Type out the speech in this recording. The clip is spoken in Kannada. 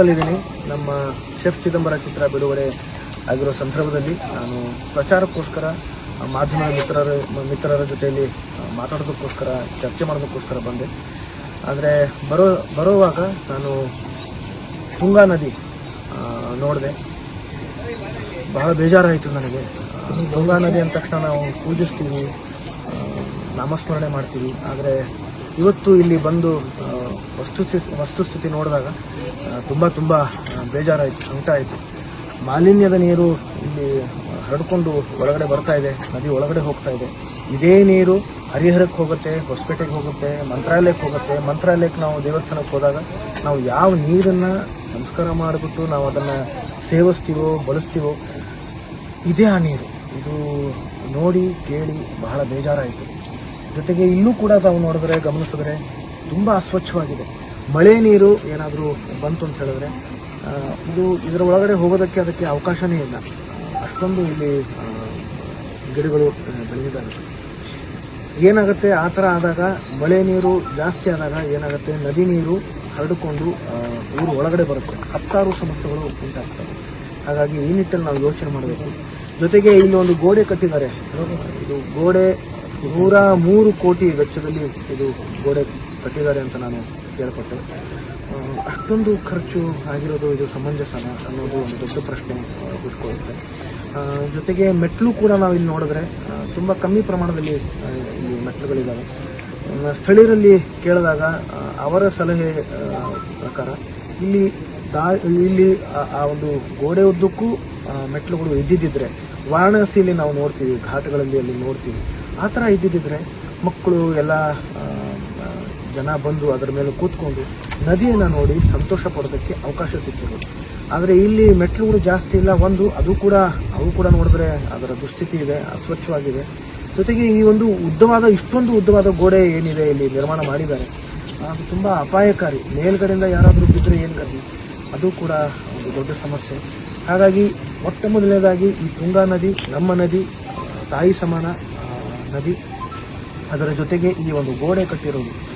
ಇದ್ದೀನಿ ನಮ್ಮ ಶೆಫ್ ಚಿದಂಬರ ಚಿತ್ರ ಬಿಡುಗಡೆ ಆಗಿರೋ ಸಂದರ್ಭದಲ್ಲಿ ನಾನು ಪ್ರಚಾರಕ್ಕೋಸ್ಕರ ಮಾಧ್ಯಮ ಮಿತ್ರರ ಮಿತ್ರರ ಜೊತೆಯಲ್ಲಿ ಮಾತಾಡೋದಕ್ಕೋಸ್ಕರ, ಚರ್ಚೆ ಮಾಡೋದಕ್ಕೋಸ್ಕರ ಬಂದೆ. ಆದರೆ ಬರೋ, ಬರುವಾಗ ನಾನು ತುಂಗಾ ನದಿ ನೋಡಿದೆ. ಬಹಳ ಬೇಜಾರಾಯಿತು ನನಗೆ. ತುಂಗಾ ನದಿ ಅಂದ ತಕ್ಷಣ ನಾವು ಪೂಜಿಸ್ತೀವಿ ನಾಮಸ್ಮರಣೆ ಮಾಡ್ತೀವಿ. ಆದರೆ ಇವತ್ತು ಇಲ್ಲಿ ಬಂದು ವಸ್ತುಸ್ಥಿತಿ ವಸ್ತುಸ್ಥಿತಿ ನೋಡಿದಾಗ ತುಂಬ ತುಂಬ ಬೇಜಾರಾಯಿತು, ಉಂಟಾಯಿತು. ಮಾಲಿನ್ಯದ ನೀರು ಇಲ್ಲಿ ಹರಡ್ಕೊಂಡು ಒಳಗಡೆ ಬರ್ತಾ ಇದೆ, ನದಿ ಒಳಗಡೆ ಹೋಗ್ತಾ ಇದೆ. ಇದೇ ನೀರು ಹರಿಹರಕ್ಕೆ ಹೋಗುತ್ತೆ, ಹೊಸಪೇಟೆಗೆ ಹೋಗುತ್ತೆ, ಮಂತ್ರಾಲಯಕ್ಕೆ ಹೋಗುತ್ತೆ. ಮಂತ್ರಾಲಯಕ್ಕೆ ನಾವು ದೇವಸ್ಥಾನಕ್ಕೆ ಹೋದಾಗ ನಾವು ಯಾವ ನೀರನ್ನು ನಮಸ್ಕಾರ ಮಾಡಿಬಿಟ್ಟು ನಾವು ಅದನ್ನು ಸೇವಿಸ್ತೀವೋ, ಬಳಸ್ತೀವೋ, ಇದೇ ಆ ನೀರು. ಇದು ನೋಡಿ, ಕೇಳಿ ಬಹಳ ಬೇಜಾರಾಯಿತು. ಜೊತೆಗೆ ಇಲ್ಲೂ ಕೂಡ ತಾವು ನೋಡಿದ್ರೆ, ಗಮನಿಸಿದ್ರೆ ತುಂಬ ಅಸ್ವಚ್ಛವಾಗಿದೆ. ಮಳೆ ನೀರು ಏನಾದರೂ ಬಂತು ಅಂತ ಹೇಳಿದ್ರೆ ಇದು ಇದರ ಒಳಗಡೆ ಹೋಗೋದಕ್ಕೆ ಅದಕ್ಕೆ ಅವಕಾಶವೇ ಇಲ್ಲ. ಅಷ್ಟೊಂದು ಇಲ್ಲಿ ಗಿಡಗಳು ಬೆಳೆದಿದ್ದಾರೆ ಏನಾಗುತ್ತೆ? ಆ ಥರ ಆದಾಗ ಮಳೆ ನೀರು ಜಾಸ್ತಿ ಆದಾಗ ಏನಾಗುತ್ತೆ? ನದಿ ನೀರು ಹರಡಿಕೊಂಡು ಊರು ಒಳಗಡೆ ಬರುತ್ತೆ. ಹತ್ತಾರು ಸಮಸ್ಯೆಗಳು ಉಂಟಾಗ್ತವೆ. ಹಾಗಾಗಿ ಈ ನಿಟ್ಟಲ್ಲಿ ನಾವು ಯೋಚನೆ ಮಾಡಬೇಕು. ಜೊತೆಗೆ ಇಲ್ಲಿ ಒಂದು ಗೋಡೆ ಕಟ್ಟಿದ್ದಾರೆ. ಇದು ಗೋಡೆ ನೂರ ಮೂರು ಕೋಟಿ ವೆಚ್ಚದಲ್ಲಿ ಇದು ಗೋಡೆ ಕಟ್ಟಿದ್ದಾರೆ ಅಂತ ನಾನು ಕೇಳ್ಪಟ್ಟೆ. ಆ, ಅಷ್ಟೊಂದು ಖರ್ಚು ಆಗಿರೋದು ಇದು ಸಮಂಜಸನ ಅನ್ನೋದು ಒಂದು ದೊಡ್ಡ ಪ್ರಶ್ನೆ ಆ, ಹುಟ್ಕೊಳ್ಳುತ್ತೆ ಜೊತೆಗೆ ಮೆಟ್ಲು ಕೂಡ ನಾವು ಇಲ್ಲಿ ನೋಡಿದ್ರೆ ತುಂಬ ಕಮ್ಮಿ ಪ್ರಮಾಣದಲ್ಲಿ ಇಲ್ಲಿ ಮೆಟ್ಲುಗಳಿದ್ದಾವೆ ಸ್ಥಳೀಯರಲ್ಲಿ ಕೇಳಿದಾಗ ಅವರ ಸಲಹೆ ಪ್ರಕಾರ ಇಲ್ಲಿ ದಾ ಇಲ್ಲಿ ಆ- ಒಂದು ಗೋಡೆ ಉದ್ದಕ್ಕೂ ಮೆಟ್ಲುಗಳು ಇದ್ದಿದ್ದಿದ್ರೆ ವಾರಣಾಸಿಯಲ್ಲಿ ನಾವು ನೋಡ್ತೀವಿ ಘಾಟ್ಗಳಲ್ಲಿ ಅಲ್ಲಿ ನೋಡ್ತೀವಿ. ಆ ಥರ ಇದ್ದಿದ್ದಿದ್ರೆ ಮಕ್ಕಳು ಎಲ್ಲ ಜನ ಬಂದು ಅದರ ಮೇಲೆ ಕೂತ್ಕೊಂಡು ನದಿಯನ್ನು ನೋಡಿ ಸಂತೋಷ ಪಡೋದಕ್ಕೆ ಅವಕಾಶ ಸಿಕ್ಕಿರೋದು ಆದರೆ ಇಲ್ಲಿ ಮೆಟ್ಲುಗಳು ಜಾಸ್ತಿ ಇಲ್ಲ, ಒಂದು ಅದು ಕೂಡ, ಅವು ಕೂಡ ನೋಡಿದ್ರೆ ಅದರ ದುಸ್ಥಿತಿ ಇದೆ, ಅಸ್ವಚ್ಛವಾಗಿದೆ. ಜೊತೆಗೆ ಈ ಒಂದು ಉದ್ದವಾದ, ಇಷ್ಟೊಂದು ಉದ್ದವಾದ ಗೋಡೆ ಏನಿದೆ ಇಲ್ಲಿ ನಿರ್ಮಾಣ ಮಾಡಿದ್ದಾರೆ, ಅದು ತುಂಬ ಅಪಾಯಕಾರಿ. ಮೇಲ್ಗಡೆಯಿಂದ ಯಾರಾದರೂ ಬಿದ್ದರೆ ಏನು ಗತಿ? ಅದು ಕೂಡ ಒಂದು ದೊಡ್ಡ ಸಮಸ್ಯೆ. ಹಾಗಾಗಿ, ಮೊಟ್ಟ ಮೊದಲನೇದಾಗಿ ಈ ತುಂಗಾ ನದಿ, ನಮ್ಮ ನದಿ, ತಾಯಿ ಸಮಾನ ನದಿ. ಅದರ ಜೊತೆಗೆ ಈ ಒಂದು ಗೋಡೆ ಕಟ್ಟಿರೋದು